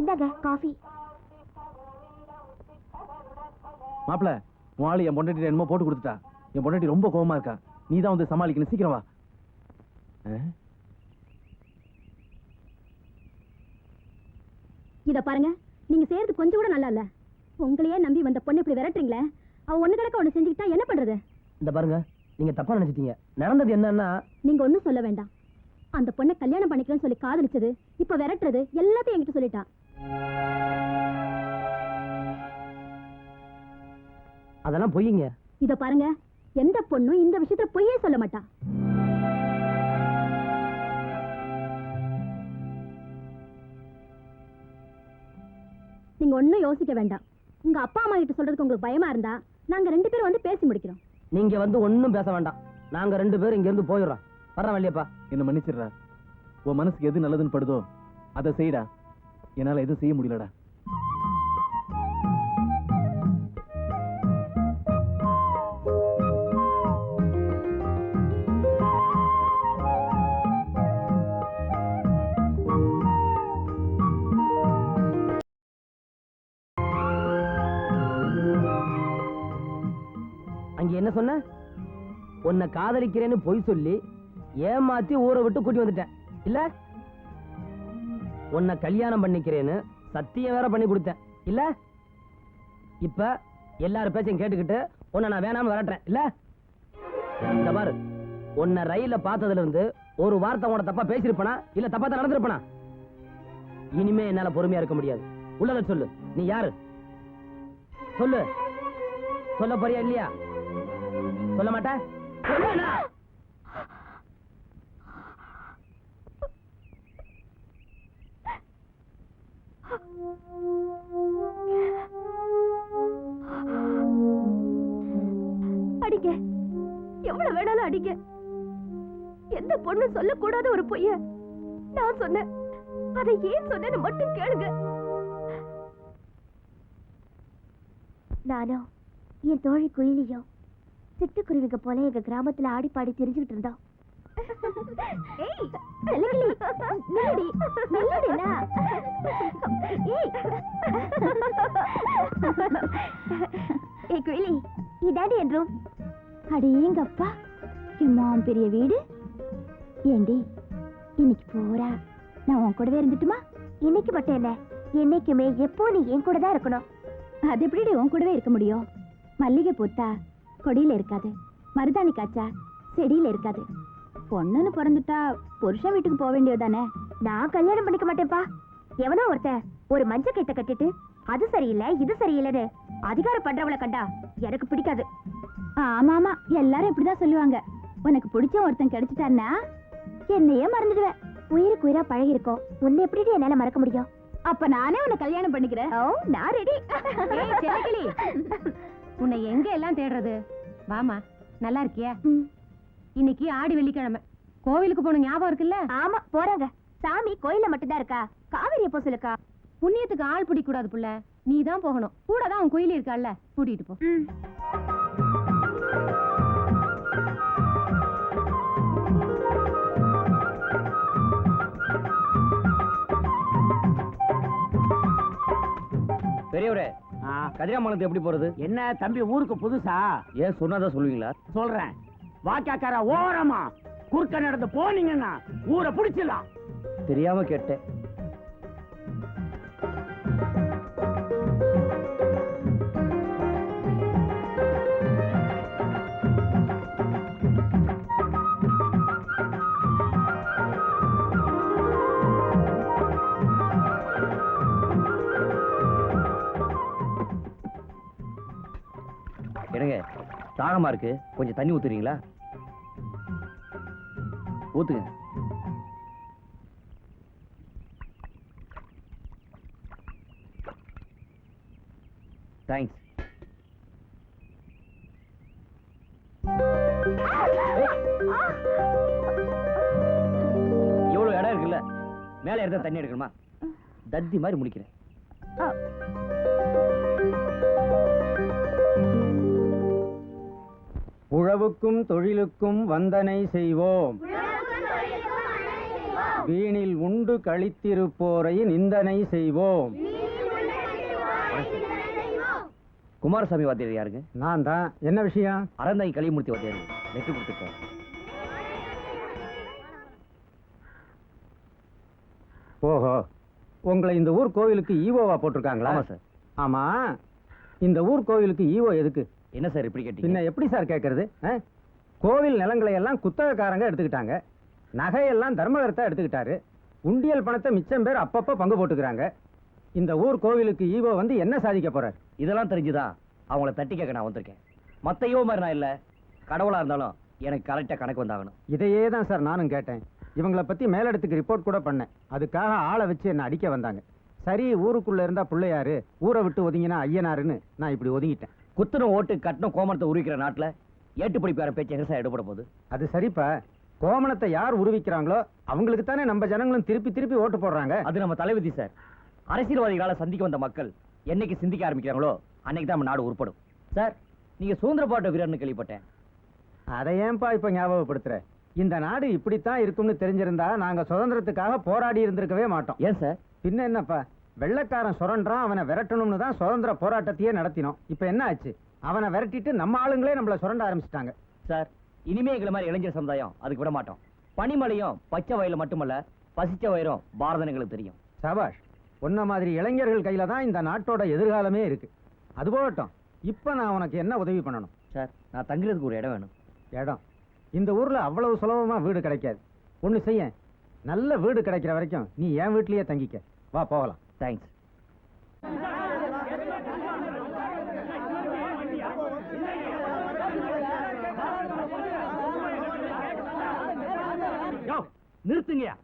இந்தாங்க காஃபி மாப்பிள ஆளு என் பொண்டாட்டி என்னமோ போட்டு கொடுத்துட்டா. என் பொண்டாட்டி ரொம்ப கோவமா இருக்கா. நீ தான் வந்து சமாளிக்கணும். சீக்கிரம் வா? இத பாருங்க நீங்க செய்யறது கொஞ்சம் கூட நல்லா இல்ல. உங்களையே நம்பி வந்த பொண்ணு இப்படி விரட்டுறீங்களே அவ ஒண்ணு கிடக்க ஒண்ணு செஞ்சுக்கிட்டா என்ன பண்றது? இந்த பாருங்க நீங்க தப்பா நினைச்சிட்டீங்க. நடந்தது என்னன்னா நீங்க ஒண்ணும் சொல்ல வேண்டாம். அந்த பொண்ணை கல்யாணம் பண்ணிக்கிறேன்னு சொல்லி காதலிச்சது இப்ப விரட்டுறது எல்லாத்தையும் என்கிட்ட சொல்லிட்டா. அதெல்லாம் பொய்யுங்க இத பாருங்க எந்த பொண்ணும் இந்த விஷயத்துல பொய்யே சொல்ல மாட்டா. நீங்க ஒண்ணும் யோசிக்க வேண்டாம். உங்க அப்பா அம்மா கிட்ட சொல்றதுக்கு உங்களுக்கு பயமா இருந்தா நாங்க ரெண்டு பேரும் வந்து பேசி முடிக்கிறோம். நீங்க வந்து ஒண்ணும் பேச வேண்டாம். நாங்க ரெண்டு பேரும் இங்க இருந்து போயிடுறோம். வர்றேன் வள்ளியப்பா. என்ன மன்னிச்சிடுறா. உன் மனசுக்கு எது நல்லதுன்னு படுதோ அதை செய்டா. என்னால எதுவும் செய்ய முடியலடா. இங்க என்ன சொன்ன? உன்னை காதலிக்கிறேன்னு பொய் சொல்லி ஏமாத்தி ஊரை விட்டு கூட்டி வந்துட்டேன். இல்ல? உன்னை கல்யாணம் பண்ணிக்கிறேன்னு சத்தியம் வேற பண்ணி கொடுத்தேன். இல்ல? இப்ப எல்லாரும் பேச்சையும் கேட்டுக்கிட்டு உன்னை நான் வேணாம விரட்டுறேன். இல்ல? இந்த பாரு உன்னை ரயில்ல பார்த்ததுல இருந்து ஒரு வார்த்தை உன தப்பா பேசியிருப்பனா? இல்ல தப்பா தான் நடந்திருப்பனா? இனிமே என்னால பொறுமையா இருக்க முடியாது. உள்ளத சொல்லு. நீ யாரு? சொல்லு. சொல்ல போறியா இல்லையா? சொல்ல மாட்ட சொல்லுண்ணா. அடிக்க. எவ்வளவு வேணாலும் அடிக்க. எந்த பொண்ணு சொல்லக்கூடாத ஒரு பொய்ய நான் சொன்னேன். அதை ஏன் சொன்னேன்னு மட்டும் கேளுங்க. நானும் என் தோழி குயிலியும் சிட்டுக்குருவிங்க போல எங்க கிராமத்துல ஆடி பாடி தெரிஞ்சுக்கிட்டு இருந்தோம். ஏய். இதாடி என் ரூம் அடேங்கப்பா இம்மாம் பெரிய வீடு. ஏண்டி இன்னைக்கு போறா நான் உன் கூடவே இருந்துட்டுமா? இன்னைக்கு மட்டும் என்ன என்னைக்குமே எப்போ நீ என் கூட தான் இருக்கணும்? அது எப்படி உன் கூடவே இருக்க முடியும்? மல்லிகை பூத்தா கொடியில இருக்காது. மருதாணி காய்ச்சா செடியில இருக்காது. பொண்ணுன்னு பிறந்துட்டா புருஷன் வீட்டுக்கு போக வேண்டியதானே நான் கல்யாணம் பண்ணிக்க மாட்டேன்ப்பா. எவனோ ஒருத்தன் ஒரு மஞ்ச கைத்த கட்டிட்டு அது சரியில்லை இது சரியில்லைன்னு அதிகாரம் பண்றவளை கண்டா எனக்கு பிடிக்காது. ஆமா ஆமா எல்லாரும் இப்படிதான் சொல்லுவாங்க. உனக்கு பிடிச்ச ஒருத்தன் கிடைச்சிட்டான்னா என்னையே மறந்துடுவேன். உயிருக்கு உயிரா பழகி இருக்கோம் உன்னை எப்படி என்னால மறக்க முடியும்? அப்ப நானே உன்னை கல்யாணம் பண்ணிக்கிறேன். ஓ நான் ரெடி உன்னை எங்க எல்லாம் தேடுறது? வாமா நல்லா இருக்கியா? இன்னைக்கு ஆடி வெள்ளிக்கிழமை. கோவிலுக்கு போன ஞாபகம் இருக்குல்ல? ஆமா போறாங்க. சாமி கோயில்ல மட்டும்தான் இருக்கா? காவேரி எப்போ சொல்லுக்கா? புண்ணியத்துக்கு ஆள் பிடிக்க கூடாது புள்ள. நீ தான் போகணும். கூட தான் உன் குயிலி இருக்கால்ல கூட்டிட்டு போ. பெரியவரே கதிராமங்கலத்து எப்படி போறது? என்ன தம்பி ஊருக்கு புதுசா? ஏன் சொன்னாதான் சொல்லுவீங்களா? சொல்றேன். வாக்காக்கார ஓரமா குறுக்க நடந்து போனீங்கன்னா ஊரை பிடிச்சிடலாம். தெரியாம கேட்டேன். தாகமா இருக்கு. கொஞ்சம் தண்ணி ஊத்துறீங்களா? ஊத்துங்க. தேங்க்ஸ் இவ்வளவு இடம் இருக்குல்ல மேல எடுத்தா தண்ணி எடுக்கணுமா? தத்தி மாதிரி முடிக்கிறேன் உழவுக்கும் தொழிலுக்கும் வந்தனை செய்வோம். வீணில் உண்டு கழித்திருப்போரை நிந்தனை செய்வோம். குமாரசாமி வாத்தியார் யாருங்க? நான் தான். என்ன விஷயம்? அறந்தாங்கி களிமூர்த்தி வாத்தியார். லெட்டர் கொடுத்துருக்கேன் ஓஹோ. உங்களை இந்த ஊர் கோவிலுக்கு ஈவோவா போட்டிருக்காங்களா? ஆமா சார். ஆமா. இந்த ஊர் கோவிலுக்கு ஈவோ எதுக்கு? என்ன சார் இப்படி கேட்டீங்க? பின்ன எப்படி சார் கேட்கறது? கோவில் நிலங்களை எல்லாம் குத்தகைக்காரங்க எடுத்துக்கிட்டாங்க. நகையெல்லாம் தர்மகர்த்தா எடுத்துக்கிட்டாரு. உண்டியல் பணத்தை மிச்சம் பேர் அப்பப்போ பங்கு போட்டுக்கிறாங்க. இந்த ஊர் கோவிலுக்கு ஈவோ வந்து என்ன சாதிக்க போறார்? இதெல்லாம் தெரிஞ்சுதான் அவங்கள தட்டி கேட்க நான் வந்திருக்கேன். மத்த ஈவோ மாதிரி நான் இல்ல. கடவுளா இருந்தாலும் எனக்கு கரெக்டா கணக்கு வந்தாகணும். இதையே தான் சார் நானும் கேட்டேன். இவங்கள பத்தி மேலிடத்துக்கு ரிப்போர்ட் கூட பண்ணேன். அதுக்காக ஆளை வச்சு என்ன அடிக்க வந்தாங்க. சரி ஊருக்குள்ள இருந்தா பிள்ளையாரு ஊரை விட்டு ஒதுங்கினா ஐயனாருன்னு நான் இப்படி ஒதுங்கிட்டேன். குத்துணும் ஓட்டு கட்டணும் கோமணத்தை உருவிக்கிற நாட்டுல ஏட்டு படிப்பார பேச்சு எங்க சார் எடுபட போகுது? அது சரிப்பா. கோமணத்தை யார் உருவிக்கிறாங்களோ அவங்களுக்கு தானே நம்ம ஜனங்களும் திருப்பி திருப்பி ஓட்டு போடுறாங்க. அது நம்ம தலைவிதி சார் அரசியல்வாதிகளால சந்திக்க வந்த மக்கள் என்னைக்கு சிந்திக்க ஆரம்பிக்கிறாங்களோ அன்னைக்கு தான் நம்ம நாடு உருப்படும். சார் நீங்க சுதந்திர போராட்ட வீரர்னு கேள்விப்பட்டேன். அதை ஏன்பா இப்ப ஞாபகப்படுத்துற? இந்த நாடு இப்படித்தான் இருக்கும்னு தெரிஞ்சிருந்தா நாங்க சுதந்திரத்துக்காக போராடி இருந்திருக்கவே மாட்டோம். ஏன் சார் பின்ன என்னப்பா? வெள்ளைக்காரன் சுரண்டான் அவனை விரட்டணும்னு தான் சுதந்திர போராட்டத்தையே நடத்தினோம். இப்ப என்ன ஆச்சு? அவனை விரட்டிட்டு நம்ம ஆளுங்களே நம்மள சுரண்ட ஆரம்பிச்சிட்டாங்க. சார் இனிமே எங்களை மாதிரி இளைஞர் சமுதாயம் அதுக்கு விட மாட்டோம். பனிமலையும் பச்சை வயல மட்டுமல்ல பசிச்ச வயிறும் பாரதம் எங்களுக்கு தெரியும். சபாஷ் உன்ன மாதிரி இளைஞர்கள் கையில தான் இந்த நாட்டோட எதிர்காலமே இருக்கு. அது போகட்டும். இப்ப நான் உனக்கு என்ன உதவி பண்ணணும்? சார் நான் தங்குறதுக்கு ஒரு இடம் வேணும். இடம்? இந்த ஊர்ல அவ்வளவு சுலபமா வீடு கிடைக்காது. ஒண்ணு செய்ய நல்ல வீடு கிடைக்கிற வரைக்கும் நீ என் வீட்லயே தங்கிக்க. வா போகலாம். தேங்க்ஸ் நிறுத்துங்கயா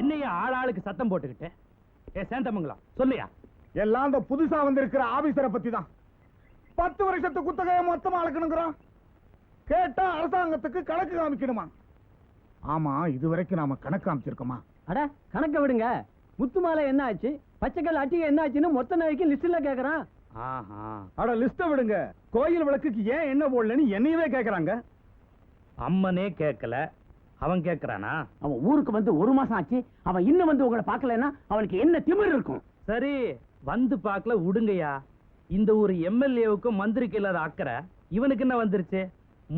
என்னையா ஆளாளுக்கு சத்தம் போட்டுக்கிட்டு? ஏ சேந்தமங்கலம் சொல்லியா எல்லாம் அந்த புதுசா வந்திருக்கிற ஆபீசரை பத்தி தான் பத்து வருஷத்து குத்தகையை மொத்தமா அளக்கணுங்கிறான். கேட்டா அரசாங்கத்துக்கு கணக்கு காமிக்கணுமா? ஆமா இதுவரைக்கும் நாம கணக்கு காமிச்சிருக்கோமா? அட கணக்க விடுங்க. முத்துமாலை என்ன ஆச்சு? பச்சைக்கல் அட்டிகை என்ன ஆச்சுன்னு மொத்த நாளைக்கு லிஸ்ட்ல கேக்குறான். அட லிஸ்ட விடுங்க. கோயில் விளக்குக்கு ஏன் என்ன போடலன்னு என்னையவே கேக்குறாங்க. அம்மனே கேட்கல அவன் கேட்கறானா அவன் ஊருக்கு வந்து ஒரு மாசம் ஆச்சு. அவன் இன்னும் வந்து உங்களை பார்க்கலன்னா அவனுக்கு என்ன திமிர் இருக்கும்? சரி வந்து பார்க்கல விடுங்கய்யா இந்த ஒரு எம்எல்ஏவுக்கும் மந்திரிக்கு இல்லாத அக்கறை. இவனுக்கு என்ன வந்துருச்சு?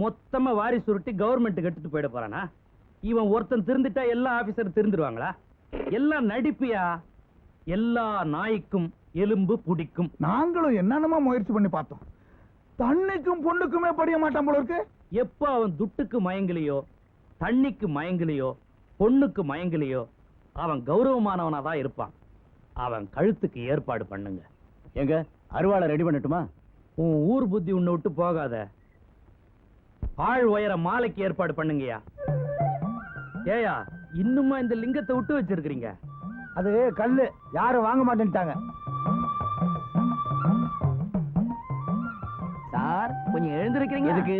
மொத்தமா வாரி சுருட்டி கவர்மெண்ட் கட்டுட்டு போயிட போறானா? இவன் ஒருத்தன் திருந்துட்டா எல்லா ஆபீசரும் திருந்துருவாங்களா எல்லாம் நடிப்பியா? எல்லா நாய்க்கும் எலும்பு பிடிக்கும். நாங்களும் என்னென்னமா முயற்சி பண்ணி பார்த்தோம். தண்ணிக்கும் பொண்ணுக்குமே படிய மாட்டான் போல இருக்கு. எப்போ அவன் துட்டுக்கு மயங்கலையோ தண்ணிக்கு மயங்கலையோ பொண்ணுக்கு மயங்கலையோ அவன் கௌரவமானவனா தான் இருப்பான். அவன் கழுத்துக்கு ஏற்பாடு பண்ணுங்க. எங்க அருவாளை ரெடி பண்ணட்டுமா? உன் ஊர் புத்தி உன்னை விட்டு போகாத. ஆள் உயர மாலைக்கு ஏற்பாடு பண்ணுங்கய்யா. ஏயா இன்னுமா இந்த லிங்கத்தை விட்டு வச்சிருக்கிறீங்க? அது கல்லு. யாரும் வாங்க மாட்டேன்ட்டாங்க. சார் கொஞ்சம் எழுந்திருக்கிறீங்க. எதுக்கு?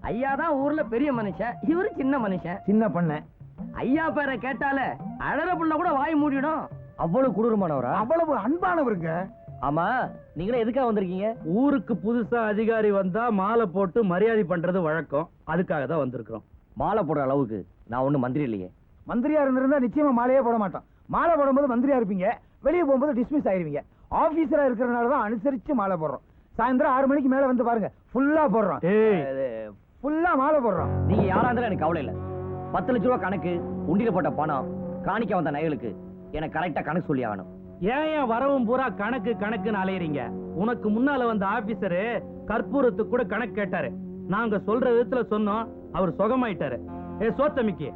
ஐயா தான் ஊர்ல பெரிய மனுஷன். இவரு சின்ன மனுஷன். சின்ன பண்ண. ஐயா பேரை கேட்டாலே அழற புள்ள கூட வாய் மூடிடும். அவ்வளவு கொடூரமானவரா அவ்வளவு அன்பானவருங்க. ஆமா நீங்களே எதுக்காக வந்திருக்கீங்க? ஊருக்கு புதுசா அதிகாரி வந்தா மாலை போட்டு மரியாதை பண்றது வழக்கம். அதுக்காக தான் வந்திருக்கிறோம். மாலை போடுற அளவுக்கு. நான் ஒண்ணும் மந்திரி இல்லையே. மந்திரியா இருந்திருந்தா நிச்சயமா மாலையே போட மாட்டோம் மாலை போடும்போது மந்திரியா இருப்பீங்க. வெளியே போகும்போது டிஸ்மிஸ் ஆயிருவீங்க. ஆபீசரா இருக்கிறனால தான் அனுசரிச்சு மாலை போடுறோம். சாயந்தரம் ஆறு மணிக்கு மேல வந்து பாருங்க. ஃபுல்லா போடுறோம். ஃபுல்லா மாலை போடுறோம். நீங்க யாரா இருந்தாலும் எனக்கு கவலை இல்ல. பத்து லட்ச ரூபா கணக்கு உண்டியில போட்ட பணம் காணிக்க வந்த நகைகளுக்கு எனக்கு கரெக்டா கணக்கு சொல்லி ஆகணும். ஏன் ஏன் வரவும் பூரா கணக்கு கணக்குன்னு அலையறீங்க? உனக்கு முன்னால வந்த ஆபீசரு கற்பூரத்துக்கு கூட கணக்கு கேட்டாரு. நாங்க சொல்ற விதத்துல சொன்னோம் அவர் சுகமாயிட்டாரு. ஏ சோத்தமிக்கு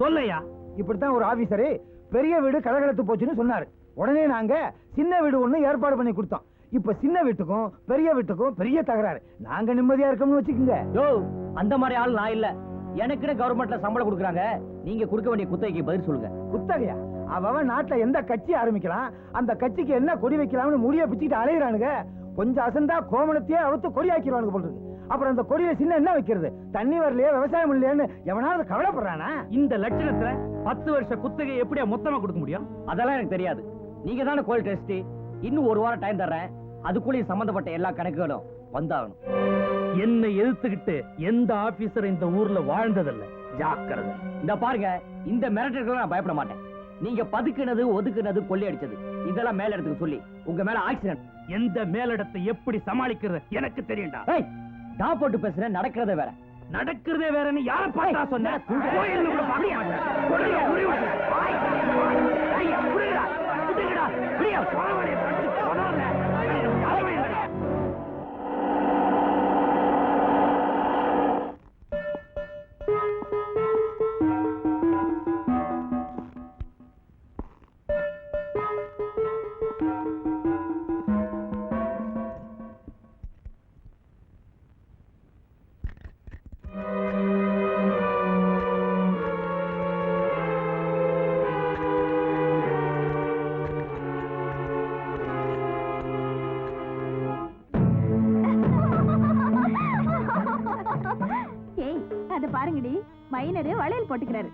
சொல்லையா? இப்படித்தான் ஒரு ஆபீசரு பெரிய வீடு கலகலத்து போச்சுன்னு சொன்னாரு. உடனே நாங்க சின்ன வீடு ஒண்ணு ஏற்பாடு பண்ணி கொடுத்தோம். இப்ப சின்ன வீட்டுக்கும் பெரிய வீட்டுக்கும் பெரிய தகராறு. நாங்க நிம்மதியா இருக்கோம்னு வச்சுக்கோங்க. யோ அந்த மாதிரி ஆள் நான் இல்ல. எனக்குன்னு கவர்மெண்ட்ல சம்பளம் கொடுக்குறாங்க. நீங்க கொடுக்க வேண்டிய குத்தகைக்கு பதில் சொல்லுங்க. குத்தகையா? அவன் நாட்டுல எந்த கட்சி ஆரம்பிக்கலாம்? அந்த கட்சிக்கு என்ன கொடி வைக்கலாம்னு முடிய பிச்சுக்கிட்டு அலையிறானுங்க. கொஞ்சம் அசந்தா கோமணத்தையே அவுத்து கொடி ஆக்கிடுவானுங்க போல இருக்கு. அப்புறம் அந்த கொடியில சின்ன என்ன வைக்கிறது? தண்ணி வரலையே விவசாயம் இல்லையேன்னு எவனாவது கவலைப்படுறானா? இந்த லட்சணத்துல பத்து வருஷ குத்தகை எப்படியா மொத்தமா கொடுக்க முடியும்? அதெல்லாம் எனக்கு தெரியாது. நீங்க தானே கோயில் டெஸ்ட் இன்னும் ஒரு வாரம் டைம் தர்றேன். அதுக்குள்ளேயும் சம்பந்தப்பட்ட எல்லா கணக்குகளும் வந்தாகணும். என்னை எதிர்த்துக்கிட்டு எந்த ஆபீசர் இந்த ஊர்ல வாழ்ந்ததில்ல. ஜாக்கிரதை. இந்த பாருங்க இந்த மிரட்டலுக்கு நான் பயப்பட மாட்டேன். நீங்க பதுக்குனது ஒதுக்குனது கொள்ளையடிச்சது. இதெல்லாம் மேல இடத்துக்கு சொல்லி உங்க மேல ஆக்சிடென்ட். எந்த மேலிடத்தை எப்படி சமாளிக்கிறது எனக்கு தெரியும்டா நான் போட்டு பேசுறேன் நடக்கிறத வேற நடக்கிறதே வேறன்னு யார பார்த்தா சொன்ன ஏய், கோயில்ல கூட பாருங்கடி மைனரு வளையல் போட்டுக்கிறாரு.